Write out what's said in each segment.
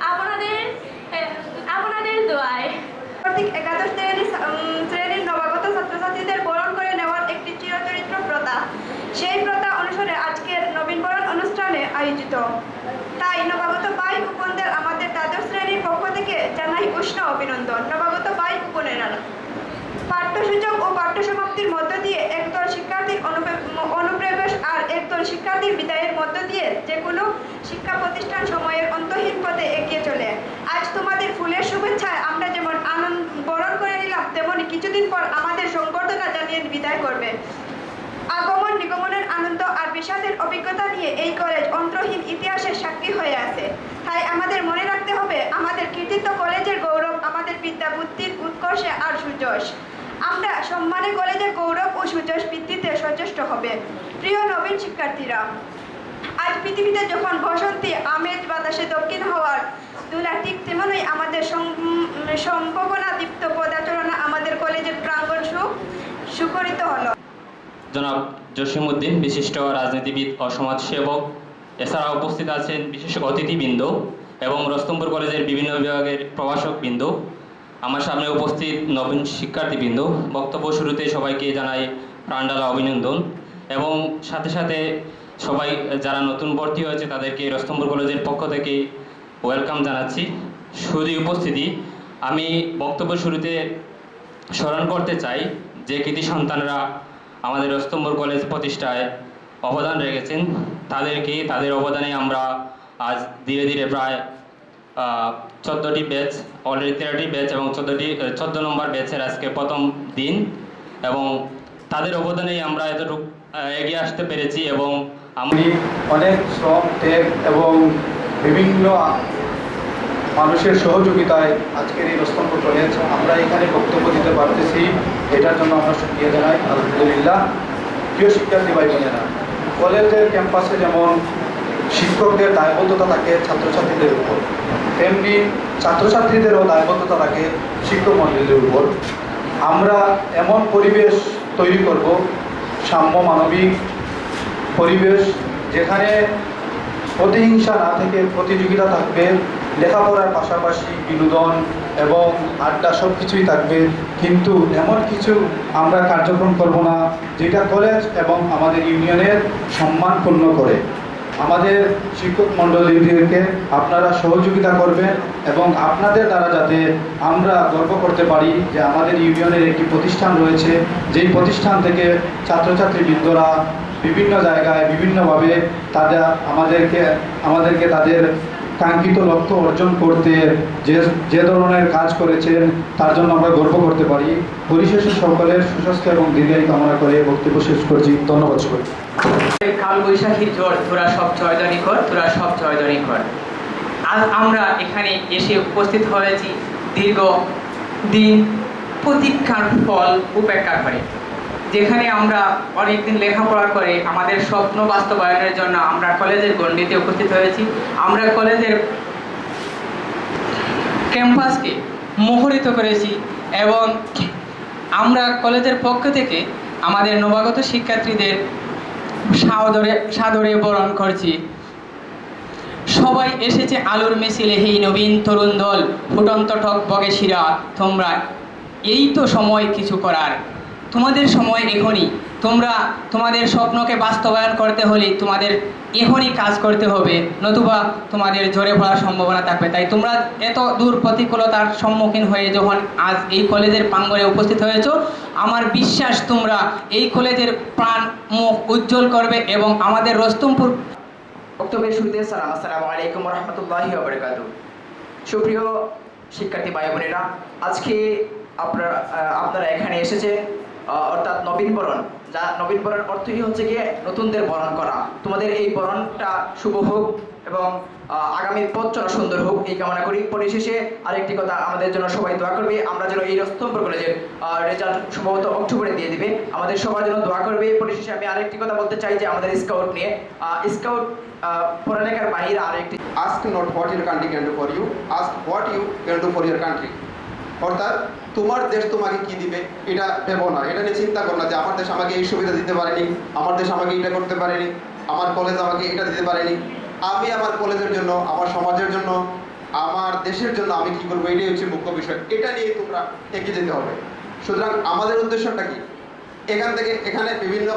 আপনাদের আপনাদের দোয়ায়। কর্তৃক একাদশ শ্রেণি শ্রেণির নবাগত ছাত্রছাত্রীদের বরণ করে নেওয়ার একটি চিরচরিত্র প্রথা। সেই প্রথা অনুসারে আজকের নবীনবরণ অনুষ্ঠানে আয়োজিত। তাই নবাগত বাই উপনদের আমাদের দ্বাদশ শ্রেণির পক্ষ থেকে জানাই উষ্ণ অভিনন্দন। নবাগত বাই উপনেরা পাঠ্যসূচক ও পাঠ্য সমাপ্তির মধ্য দিয়ে একদল শিক্ষার্থীর অনুপ্রে- অনুপ্রবেশ আর একদল শিক্ষার্থীর বিদায়ের মধ্য দিয়ে যে কোনো শিক্ষা প্রতিষ্ঠান সময়ের অন্তহীন পথে এগিয়ে চলে আজ তোমাদের ফুলের শুভেচ্ছায় আমরা যেমন আনন্দ বরণ করে নিলাম তেমনি কিছুদিন পর আমাদের সংবর্ধনা জানিয়ে বিদায় করবে আগমন, নিগমনের আনন্দ আর বিষাদের অভিজ্ঞতা নিয়ে এই কলেজ অন্তহীন ইতিহাসের সাক্ষী হয়ে আছে। তাই আমাদের মনে রাখতে হবে, আমাদের কৃতিত্ব কলেজের গৌরব, আমাদের বিদ্যা বুদ্ধির উৎকর্ষে আর সুযশ আমরা সম্মানে কলেজের গৌরব ও সুযশ বৃদ্ধিতে সচেষ্ট হবে। প্রিয় নবীন শিক্ষার্থীরা, আজ পৃথিবীতে যখন বসন্তী আমেজ বাতাসে দক্ষিণ হওয়ার দুলা ঠিক তেমনই আমাদের সম্ভাবনা দীপ্ত পদাচরণা আমাদের কলেজের প্রাঙ্গণ সুখ সুকরিত হলো। জনাব জসিমউদ্দিন, বিশিষ্ট রাজনীতিবিদ ও সমাজসেবক। এছাড়া উপস্থিত আছেন বিশেষ অতিথিবৃন্দ এবং রস্তমপুর কলেজের বিভিন্ন বিভাগের প্রভাষকবৃন্দ। আমার সামনে উপস্থিত নবীন শিক্ষার্থীবৃন্দ। বক্তব্য শুরুতে সবাইকে জানাই প্রাণডালা অভিনন্দন এবং সাথে সাথে সবাই, যারা নতুন ভর্তি হয়েছে, তাদেরকে রস্তমপুর কলেজের পক্ষ থেকে ওয়েলকাম জানাচ্ছি। শুধু উপস্থিতি, আমি বক্তব্য শুরুতে স্মরণ করতে চাই যে কৃতি সন্তানরা আমাদের রস্তম্বর কলেজ প্রতিষ্ঠায় অবদান রেখেছেন। তাদেরকে, তাদের অবদানে আমরা আজ ধীরে ধীরে প্রায় চোদ্দোটি ব্যাচ অলরেডি তেরোটি ব্যাচ এবং চোদ্দোটি চোদ্দ নম্বর ব্যাচের আজকে প্রথম দিন এবং তাদের অবদানেই আমরা এতটুকু এগিয়ে আসতে পেরেছি এবং আমি অনেক শ্রম, ত্যাগ এবং বিভিন্ন মানুষের সহযোগিতায় আজকের এই রস্তম্ভ কলেজ আমরা এখানে বক্তব্য দিতে পারতেছি, এটার জন্য আমরা সুক্রিয়া জানাই। আলহামদুলিল্লাহ। প্রিয় শিক্ষার্থী ভাই, বোনেরা, কলেজের ক্যাম্পাসে যেমন শিক্ষকদের দায়বদ্ধতা থাকে ছাত্রছাত্রীদের উপর, তেমনি ছাত্রছাত্রীদেরও দায়বদ্ধতা থাকে শিক্ষক মন্ডলীদের উপর। আমরা এমন পরিবেশ তৈরি করব, সাম্য মানবিক পরিবেশ, যেখানে প্রতিহিংসা না থেকে প্রতিযোগিতা থাকবে লেখাপড়ার পাশাপাশি বিনোদন এবং আড্ডা সব কিছুই থাকবে। কিন্তু এমন কিছু আমরা কার্যক্রম করব না, যেটা কলেজ এবং আমাদের ইউনিয়নের সম্মানপূর্ণ করে। আমাদের শিক্ষক মণ্ডলীদেরকে আপনারা সহযোগিতা করবেন এবং আপনাদের দ্বারা যাতে আমরা গর্ব করতে পারি যে আমাদের ইউনিয়নের একটি প্রতিষ্ঠান রয়েছে। যেই প্রতিষ্ঠান থেকে ছাত্রছাত্রী বৃন্দরা বিভিন্ন জায়গায় বিভিন্নভাবে তারা আমাদেরকে আমাদেরকে তাদের কাঙ্ক্ষিত লক্ষ্য অর্জন করতে যে যে ধরনের কাজ করেছেন, তার জন্য আমরা গর্ব করতে পারি। পরিশেষে সকলের সুস্বাস্থ্য এবং দীর্ঘায়ু কামনা করে বক্তব্য শেষ করছি। ধন্যবাদ সবাই কাল বৈশাখীর ঝড়, তোরা সব জয়দানি কর, তোরা সব জয়দানি কর। আজ আমরা এখানে এসে উপস্থিত হয়েছি দীর্ঘ দিন প্রতীক্ষার ফল উপেক্ষা করে। যেখানে আমরা অনেকদিন লেখাপড়া করে আমাদের স্বপ্ন বাস্তবায়নের জন্য আমরা কলেজের গণ্ডিতে উপস্থিত হয়েছি। আমরা কলেজের ক্যাম্পাসকে মুখরিত করেছি এবং আমরা কলেজের পক্ষ থেকে আমাদের নবাগত শিক্ষার্থীদের সাদরে সাদরে বরণ করছি। সবাই এসেছে আলোর মিছিলে, হেই নবীন, তরুণ দল, ফুটন্ত ঠক বগে শিরা, তোমরা এই তো সময় কিছু করার। তোমাদের সময় এখনই। তোমরা তোমাদের স্বপ্নকে বাস্তবায়ন করতে হলে তোমাদের এখনই কাজ করতে হবে, নতুবা তোমাদের ঝরে পড়ার সম্ভাবনা থাকবে। তাই তোমরা এত দূর প্রতিকূলতার সম্মুখীন হয়ে যখন আজ এই কলেজের প্রাঙ্গণে উপস্থিত হয়েছো, আমার বিশ্বাস তোমরা এই কলেজের প্রাণ মুখ উজ্জ্বল করবে এবং আমাদের রস্তমপুর বক্তব্যের শুরুতে সালাম আসসালামু আলাইকুম রহমতুল্লাহি সুপ্রিয় শিক্ষার্থী ভাই বোনেরা আজকে আপনারা আপনারা এখানে এসেছেন। অর্থাৎ নবীনবরণ যা নবীনবরণ অর্থই হচ্ছে গিয়ে নতুনদের বরণ করা। তোমাদের এই বরণটা শুভ হোক এবং আগামীর পথ চলা সুন্দর হোক, এই কামনা করি। পরিশেষে আরেকটি কথা আমাদের জন্য সবাই দোয়া করবে। আমরা যেন এই রস্তম্বর কলেজের রেজাল্ট সম্ভবত অক্টোবরে দিয়ে দিবে। আমাদের সবার জন্য দোয়া করবে। পরিশেষে আমি আরেকটি কথা বলতে চাই যে আমাদের স্কাউট নিয়ে। স্কাউট পড়ালেখার বাইরে আরেকটি ask not what your country can do for you ask what you can do for your country. অর্থাৎ তোমার দেশ তোমাকে কি দিবে? এটা ভেবো না। এটা নিয়ে চিন্তা করো না যে আমার দেশ আমাকে এই সুবিধা দিতে পারেনি, আমার দেশ আমাকে এটা করতে পারেনি, আমার কলেজ আমাকে এটা দিতে পারেনি। আমি আমার কলেজের জন্য, আমার সমাজের জন্য, আমার দেশের জন্য আমি কি করব? এটাই হচ্ছে মুখ্য বিষয়। এটা নিয়ে তোমরা এগিয়ে যেতে হবে। সুতরাং আমাদের উদ্দেশ্যটা কি? এখান থেকে এখানে বিভিন্ন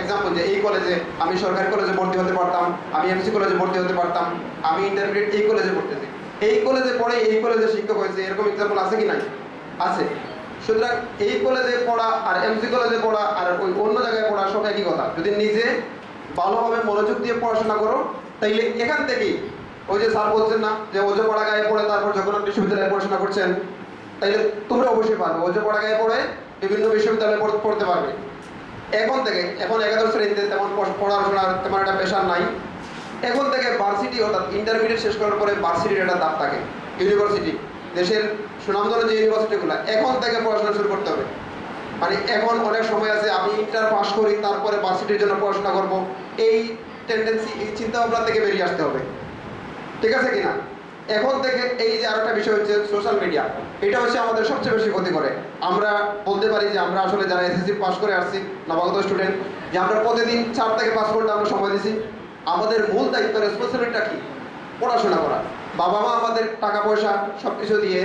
এক্সাম্পল যে এই কলেজে আমি সরকারি কলেজে ভর্তি হতে পারতাম, আমি এমসি কলেজে ভর্তি হতে পারতাম, আমি ইন্টারমিডিয়েট এই কলেজে পড়তেছি। এই কলেজে পড়ে এই কলেজে শিক্ষক হয়েছে, এরকম এক্সাম্পল আছে কি নাই? আছে। সুতরাং এই কলেজে পড়া আর এমসি কলেজে পড়া আর ওই অন্য জায়গায় পড়া সব একই কথা। যদি নিজে ভালোভাবে মনোযোগ দিয়ে পড়াশোনা করো, তাইলে এখান থেকেই ওই যে স্যার বলছেন না যে ওজো পড়া গায়ে পড়ে তারপর জগন্নাথ বিশ্ববিদ্যালয়ে পড়াশোনা করছেন, তাইলে তোমরা অবশ্যই পারবে। ওজো পড়া গায়ে পড়ে বিভিন্ন বিশ্ববিদ্যালয়ে পড়- পড়তে পারবে। এখন থেকে, এখন একাদশ শ্রেণীতে তেমন পড়- পড়াশোনার তেমন একটা পেশার নাই। এখন থেকে ভার্সিটি অর্থাৎ ইন্টারমিডিয়েট শেষ করার পরে ভার্সিটির একটা দাপ থাকে ইউনিভার্সিটি দেশের সুনামধন্য যে ইউনিভার্সিটিগুলো, এখন থেকে পড়াশোনা শুরু করতে হবে। মানে এখন অনেক সময় আছে, আমি ইন্টার পাস করি, তারপরে ভার্সিটির জন্য পড়াশোনা করব। এই টেন্ডেন্সি এই চিন্তা ভাবনা থেকে বেরিয়ে আসতে হবে। ঠিক আছে কিনা? এখন থেকে এই যে আরেকটা বিষয় হচ্ছে সোশ্যাল মিডিয়া এটা হচ্ছে আমাদের সবচেয়ে বেশি ক্ষতি করে। আমরা বলতে পারি যে আমরা আসলে যারা এসএসসি পাস করে আসছি, নবাগত স্টুডেন্ট যে আমরা প্রতিদিন চার থেকে পাঁচ ঘণ্টা আমরা সময় দিছি। আমাদের মূল দায়িত্ব রেসপন্সিবিলিটিটা কি? পড়াশোনা করা। বাবা মা আমাদের টাকা পয়সা সব কিছু দিয়ে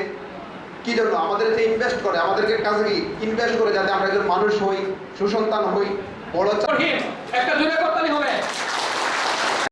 কি জন্য? আমাদের যে ইনভেস্ট করে। আমাদেরকে কাছে কি? ইনভেস্ট করে যাতে আমরা একজন মানুষ হই, সুসন্তান হই, বড় একটা জুড়ে করতে হবে।